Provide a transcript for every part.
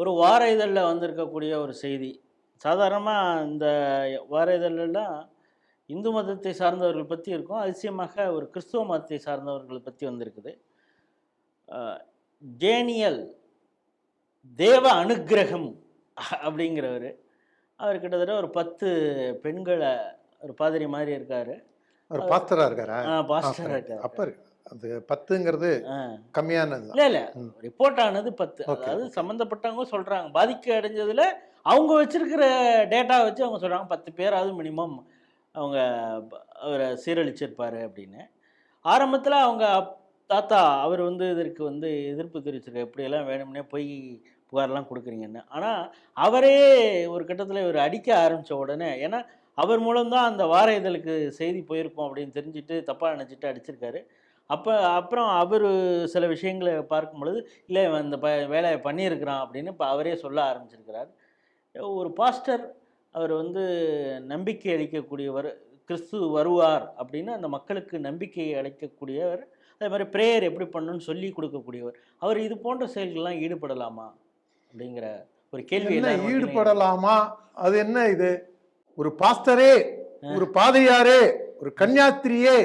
ஒரு வார இதழில் வந்திருக்கக்கூடிய ஒரு செய்தி. சாதாரணமாக இந்த வார இதழெல்லாம் இந்து மதத்தை சார்ந்தவர்கள் பற்றி இருக்கும். அதிசயமாக ஒரு கிறிஸ்துவ மதத்தை சார்ந்தவர்கள் பற்றி வந்திருக்குது. டேனியல் தேவ அனுக்கிரகம் அப்படிங்கிறவர். அவர் கிட்டத்தட்ட ஒரு பத்து பெண்களை ஒரு பாதிரி மாதிரி இருக்காரு. ஒரு பாஸ்டரா இருக்காரா? பாஸ்டர் ஆ, இருக்காரு. அப்ப. அது பத்துங்கிறது. கம்மியானது இல்ல இல்ல. ரிப்போர்ட் ஆனது பத்து. அதாவது சம்மந்தப்பட்டவங்க சொல்றாங்க. பாதிக்க அடைஞ்சதுல அவங்க வச்சிருக்கிற டேட்டா வச்சு அவங்க சொல்றாங்க. பத்து பேராவது மினிமம் அவங்க அவரை சீரழிச்சிருப்பாரு அப்படின்னு. ஆரம்பத்துல அவங்க தாத்தா அவர் வந்து இதற்கு வந்து எதிர்ப்பு தெரிவிச்சிருக்காரு. இப்படியெல்லாம் வேணும்னே போய் புகார்லாம் கொடுக்குறீங்கன்னு. ஆனால் அவரே ஒரு கட்டத்தில் இவர் அடிக்க ஆரம்பித்த உடனே ஏன்னா அவர் மூலம்தான் அந்த வார இதழுக்கு செய்தி போயிருக்கோம் அப்படின்னு தெரிஞ்சுட்டு தப்பாக நினச்சிட்டு அடிச்சிருக்காரு. அப்போ அப்புறம் அவர் சில விஷயங்களை பார்க்கும் பொழுது இல்லை இந்த ப வேலையை பண்ணியிருக்கிறான் அப்படின்னு இப்போ அவரே சொல்ல ஆரம்பிச்சிருக்கிறார். ஒரு பாஸ்டர் அவர் வந்து நம்பிக்கை அளிக்கக்கூடியவர் கிறிஸ்து வருவார் அப்படின்னு அந்த மக்களுக்கு நம்பிக்கை அளிக்கக்கூடியவர் அதே மாதிரி ப்ரேயர் எப்படி பண்ணணும்னு சொல்லி கொடுக்கக்கூடியவர் அவர் இது போன்ற செயல்கள்லாம் ஈடுபடலாமா? அப்படிங்கிற ஒரு கேள்வி என்ன ஈடுபடலாமா? அது என்ன இது? ஒரு பாஸ்டரே ஒரு பாதிரியாரே ஒரு கன்னியாஸ்திரியே.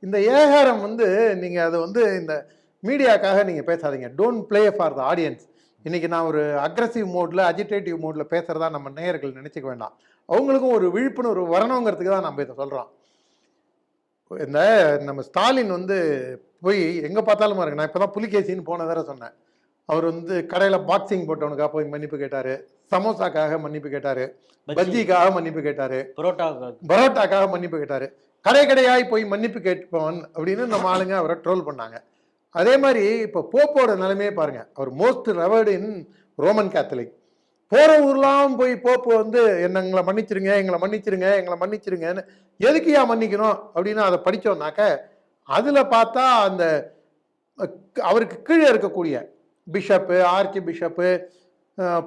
இந்த ஏகாரம் வந்து நீங்க அது வந்து இந்த மீடியாக்காக நீங்க பேசாதீங்க. Don't play for the audience இன்னைக்கு நான் ஒரு அக்ரஸிவ் மோட்ல அஜிடேட்டிவ் மோட்ல பேசுறதா நம்ம நேயர்கள் நினைச்சுக்க வேண்டாம். அவங்களுக்கும் ஒரு விழிப்புணர்வு வரணுங்கிறதுக்கு தான் நம்ம இதை சொல்றோம். இந்த நம்ம ஸ்டாலின் வந்து போய் எங்க பார்த்தாலும் பாருங்க நான் இப்பதான் புலிகேசின்னு போன தடவை சொன்னேன். அவர் வந்து கடையில பாக்ஸிங் போட்டவனுக்காக போய் மன்னிப்பு கேட்டாரு. சமோசாக்காக மன்னிப்பு கேட்டாரு. பஜ்ஜி, பஜ்ஜிக்காக மன்னிப்பு கேட்டாரு. பரோட்டா பரோட்டாக்காக மன்னிப்பு கேட்டாரு. கடை கடையாய் போய் மன்னிப்பு கேட்பவன் அப்படின்னு நம்ம ஆளுங்க அவரை ட்ரோல் பண்ணாங்க. அதே மாதிரி இப்போ போப்போட நிலைமையே பாருங்கள் அவர் most revered in Roman Catholic போகிற ஊர்லாம் போய் போப்பு வந்து என்ன எங்களை மன்னிச்சிருங்க எங்களை மன்னிச்சிருங்க எங்களை மன்னிச்சிருங்கன்னு ஏன் மன்னிக்கணும்? அப்படின்னு அதை படித்தோம்னாக்க அதில் பார்த்தா அந்த அவருக்கு கீழே இருக்கக்கூடிய பிஷப்பு ஆர்ச்சி பிஷப்பு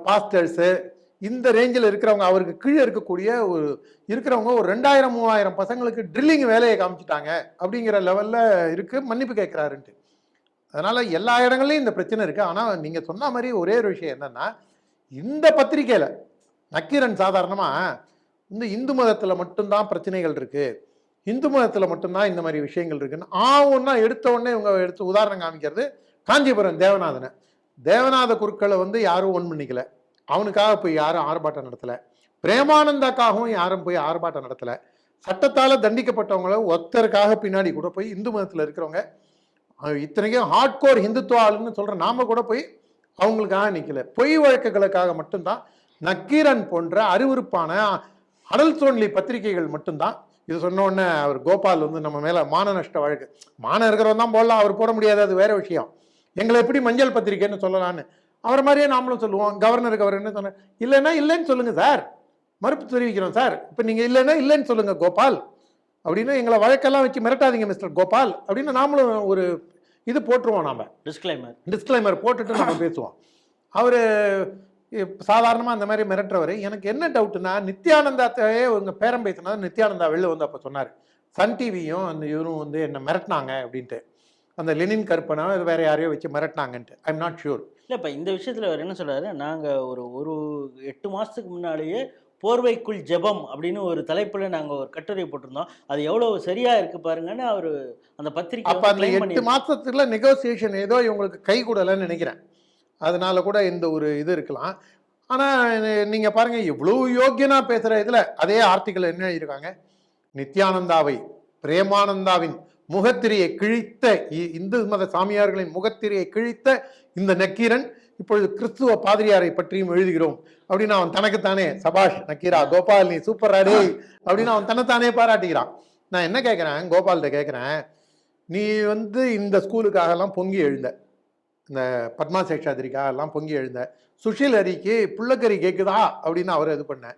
பாஸ்டர்ஸு இந்த ரேஞ்சில் இருக்கிறவங்க அவருக்கு கீழே இருக்கக்கூடிய ஒரு இருக்கிறவங்க ஒரு ரெண்டாயிரம் மூவாயிரம் பசங்களுக்கு ட்ரில்லிங் வேலையை காமிச்சிட்டாங்க அப்படிங்கிற லெவலில் இருக்குது மன்னிப்பு கேட்குறாருன்ட்டு. அதனால் எல்லா இடங்கள்லையும் இந்த பிரச்சனை இருக்குது ஆனால் நீங்கள் சொன்ன மாதிரி ஒரே ஒரு விஷயம் என்னென்னா இந்த பத்திரிக்கையில் நக்கீரன் சாதாரணமாக இந்த இந்து மதத்தில் மட்டும்தான் பிரச்சனைகள் இருக்குது இந்து மதத்தில் மட்டும்தான் இந்த மாதிரி விஷயங்கள் இருக்குன்னு ஆ ஒன்னா எடுத்த உடனே இவங்க எடுத்து உதாரணம் காமிக்கிறது காஞ்சிபுரம் தேவநாதனை. தேவநாத குருக்களை வந்து யாரும் ஒன் பண்ணிக்கல. அவனுக்காக போய் யாரும் ஆர்ப்பாட்டம் நடத்தலை. பிரேமானந்தாக்காகவும் யாரும் போய் ஆர்ப்பாட்டம் நடத்தலை. சட்டத்தால் தண்டிக்கப்பட்டவங்கள ஒருத்தருக்காக பின்னாடி கூட போய் இந்து மதத்தில் இருக்கிறவங்க இத்தனைக்கும் ஹார்ட்கோர் ஹிந்துத்துவ ஆளுன்னு நாம கூட போய் அவங்களுக்காக நிற்கல பொய் வழக்குகளுக்காக மட்டும்தான் நக்கீரன் போன்ற அறிவுறுப்பான அடல் சோன்லி பத்திரிகைகள் மட்டும்தான். இது சொன்ன உடனே அவர் கோபால் வந்து நம்ம மேலே மான நஷ்ட வழக்கு. மானம் இருக்கிறவன் தான் போடலாம் அவர் போட முடியாது அது வேற விஷயம். எங்களை எப்படி மஞ்சள் பத்திரிக்கைன்னு சொல்லலான்னு அவர் மாதிரியே நாமளும் சொல்லுவோம். கவர்னருக்கு அவர் என்ன சொன்னார்? இல்லைன்னா இல்லைன்னு சொல்லுங்க சார் மறுப்பு தெரிவிக்கிறோம் சார் இப்போ நீங்க இல்லைன்னா இல்லைன்னு சொல்லுங்க கோபால். அப்படின்னு எங்களை வழக்கெல்லாம் வச்சு மிரட்டாதீங்க மிஸ்டர் கோபால். அப்படின்னு நாமளும் ஒரு இது போட்டுருவோம் நாம. டிஸ்க்ளைமர் டிஸ்க்ளைமர் போட்டுட்டு நம்ம பேசுவோம். அவர் சாதாரணமாக அந்த மாதிரி மிரட்டுறவர். எனக்கு என்ன டவுட்னா நித்யானந்தாத்தையே உங்கள் பேரம் பேசினா நித்யானந்தா வெளில வந்து அப்போ சொன்னார். சன் டிவியும் அந்த இவரும் வந்து என்னை மிரட்டினாங்க அப்படின்ட்டு. அந்த லெனின் கற்பனை வேற யாரையோ வச்சு மிரட்டினாங்கன்ட்டு. ஐ எம் நாட் ஷூர் இல்லை இப்போ இந்த விஷயத்தில் அவர் என்ன சொல்றாரு? நாங்கள் ஒரு ஒரு எட்டு மாதத்துக்கு முன்னாலேயே போர்வைக்குள் ஜெபம் அப்படின்னு ஒரு தலைப்பில் நாங்கள் ஒரு கட்டுரை போட்டிருந்தோம். அது எவ்வளோ சரியாக இருக்கு பாருங்கன்னு அவர் அந்த பத்திரிக்கை அப்போ அந்த எட்டு. மாசத்துல நெகோசியேஷன் ஏதோ இவங்களுக்கு கை கூடலன்னு நினைக்கிறேன். அதனால கூட இந்த ஒரு இது இருக்கலாம். ஆனா நீங்க பாருங்க இவ்வளவு யோக்கியனா பேசுற இதுல அதே ஆர்டிக்கல் என்ன எழுதியிருக்காங்க? நித்யானந்தாவை பிரேமானந்தாவின் முகத்திரையை கிழித்த இ- இந்து மத சாமியார்களின் முகத்திரையை கிழித்த இந்த நக்கீரன் இப்பொழுது கிறிஸ்துவ பாதிரியாரை பற்றியும் எழுதுகிறோம். அப்படின்னு அவன் தனக்குத்தானே சபாஷ் நக்கீரா கோபால் நீ சூப்பர் அடே அப்படின்னு அவன் தன்னைத்தானே பாராட்டுகிறான். நான் என்ன கேட்குறேன் கோபால்கிட்ட கேட்குறேன் நீ வந்து இந்த ஸ்கூலுக்காகலாம் பொங்கி எழுந்த இந்த பத்மா சேஷாதிரிக்காகலாம் பொங்கி எழுந்த சுஷில் ஹரிக்கு புள்ளக்கறி கேட்குதா அப்படின்னு அவர் இது பண்ண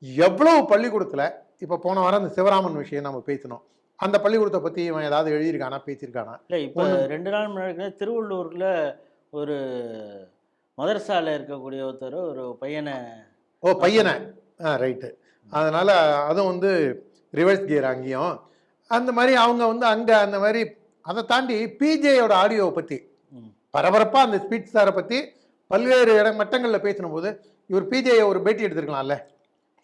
எவ்வளவு பள்ளிக்கூடத்தில் இப்போ போன வாரம் இந்த சிவராமன் விஷயம் நம்ம பேசினோம். அந்த பள்ளிக்கூடத்தை பற்றி இவன் ஏதாவது எழுதியிருக்கானா பேசியிருக்கானா? இல்லை இப்போ ரெண்டு நாள் முன்னாடி திருவள்ளூரில் ஒரு மதரசால இருக்கக்கூடிய ஒருத்தர் ஒரு பையனை ஓ பையனை. ஆ ரைட்டு. அதனால் அதுவும் வந்து ரிவர்ஸ் கியர் அங்கேயும். அந்த மாதிரி அவங்க வந்து அங்கே அந்த மாதிரி அதை தாண்டி பிஜேயோட ஆடியோவை பற்றி. பரபரப்பாக அந்த ஸ்பீச் சாரை பற்றி பல்வேறு இட மட்டங்களில் பேசின போது இவர் பிஜேயை ஒரு பேட்டி எடுத்திருக்கலாம்ல?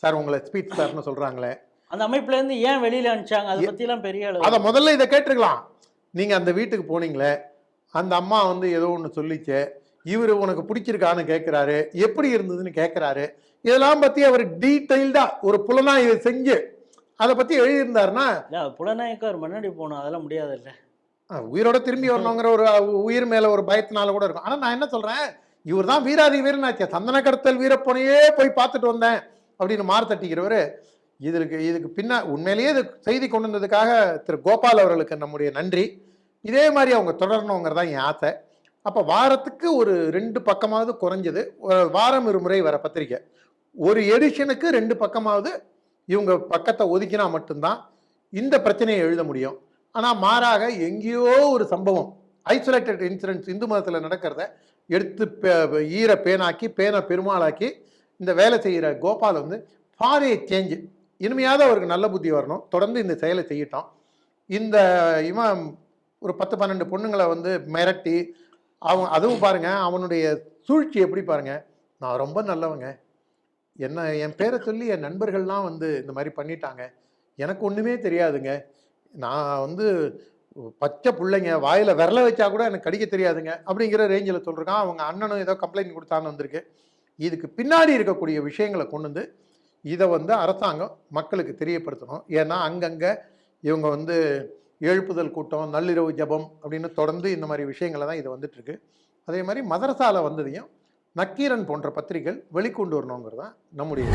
சார் உங்களை ஸ்பீச் சார்னு சொல்கிறாங்களே அந்த அமைப்புல இருந்து ஏன் வெளியில அனுப்பிச்சாங்க? அதை பத்திலாம் பெரிய அளவு அதை முதல்ல இதை கேட்டிருக்கலாம். நீங்கள் அந்த வீட்டுக்கு போனீங்களே அந்த அம்மா வந்து ஏதோ ஒன்று சொல்லிச்சு இவர் உனக்கு பிடிச்சிருக்கான்னு கேட்குறாரு எப்படி இருந்ததுன்னு கேட்குறாரு இதெல்லாம் பற்றி அவர் டீட்டெயில்டாக ஒரு புலனாய்வு செஞ்சு அதை பற்றி எழுதியிருந்தாருன்னா இல்ல புலனாய்க்கு அவர் முன்னாடி போகணும் அதெல்லாம் முடியாது இல்ல உயிரோட திரும்பி வரணுங்கிற ஒரு உயிர் மேலே ஒரு பயத்தினால கூட இருக்கும். ஆனால் நான் என்ன சொல்கிறேன் இவர் தான் வீராதி வீரனாச்சே சந்தன கடத்தல் வீரப்பனையே போய் பார்த்துட்டு வந்தேன் அப்படின்னு மாறு தட்டிக்கிறவர் இதற்கு இதுக்கு பின்னா உண்மையிலேயே இது செய்தி கொண்டு வந்ததுக்காக திரு கோபால் அவர்களுக்கு நம்முடைய நன்றி. இதே மாதிரி அவங்க தொடரணுங்கிறது தான் என் ஆசை. அப்போ வாரத்துக்கு ஒரு ரெண்டு பக்கமாவது குறைஞ்சது. ஒரு வாரம் இருமுறை வர பத்திரிக்கை. ஒரு எடிஷனுக்கு ரெண்டு பக்கமாவது இவங்க பக்கத்தை ஒதுக்கினா மட்டும்தான் இந்த பிரச்சனையை எழுத முடியும். ஆனால் மாறாக எங்கேயோ ஒரு சம்பவம் ஐசோலேட்டட் இன்சிடென்ட்ஸ் இந்து மதத்தில் நடக்கிறத எடுத்து பே- ஈர பேனாக்கி பேனை பெருமாளாக்கி இந்த வேலை செய்கிற கோபால் வந்து ஃபார் சேஞ்சு இனிமையாவது அவருக்கு நல்ல புத்தி வரணும். தொடர்ந்து இந்த செயலை செய்யட்டோம். இந்த இவன் ஒரு பத்து பன்னெண்டு பொண்ணுங்களை வந்து மிரட்டி அவன் அதுவும் பாருங்கள் அவனுடைய சூழ்ச்சி எப்படி பாருங்கள் நான் ரொம்ப நல்லவங்க. என்ன என் பேரை சொல்லி என் நண்பர்கள்லாம் வந்து இந்த மாதிரி பண்ணிட்டாங்க. எனக்கு ஒன்றுமே தெரியாதுங்க. நான் வந்து பச்சை பிள்ளைங்க வாயில் விரல வச்சா கூட எனக்கு கடிக்க தெரியாதுங்க அப்படிங்கிற ரேஞ்சில் சொல்கிறான் அவங்க அண்ணனும் ஏதோ கம்ப்ளைண்ட் கொடுத்தான்னு வந்திருக்கு. இதுக்கு பின்னாடி இருக்கக்கூடிய விஷயங்களை கொண்டு வந்து இதை வந்து அரசாங்கம் மக்களுக்கு தெரியப்படுத்தணும். ஏன்னா அங்கங்கே இவங்க வந்து எழுப்புதல் கூட்டம் நள்ளிரவு ஜெபம் அப்படின்னு தொடர்ந்து இந்த மாதிரி விஷயங்களை தான் இது வந்துட்டுருக்கு. அதே மாதிரி மதரசாவில் வந்ததையும் நக்கீரன் போன்ற பத்திரிகைகள் வெளிக்கொண்டு வரணுங்கிறது தான் நம்முடைய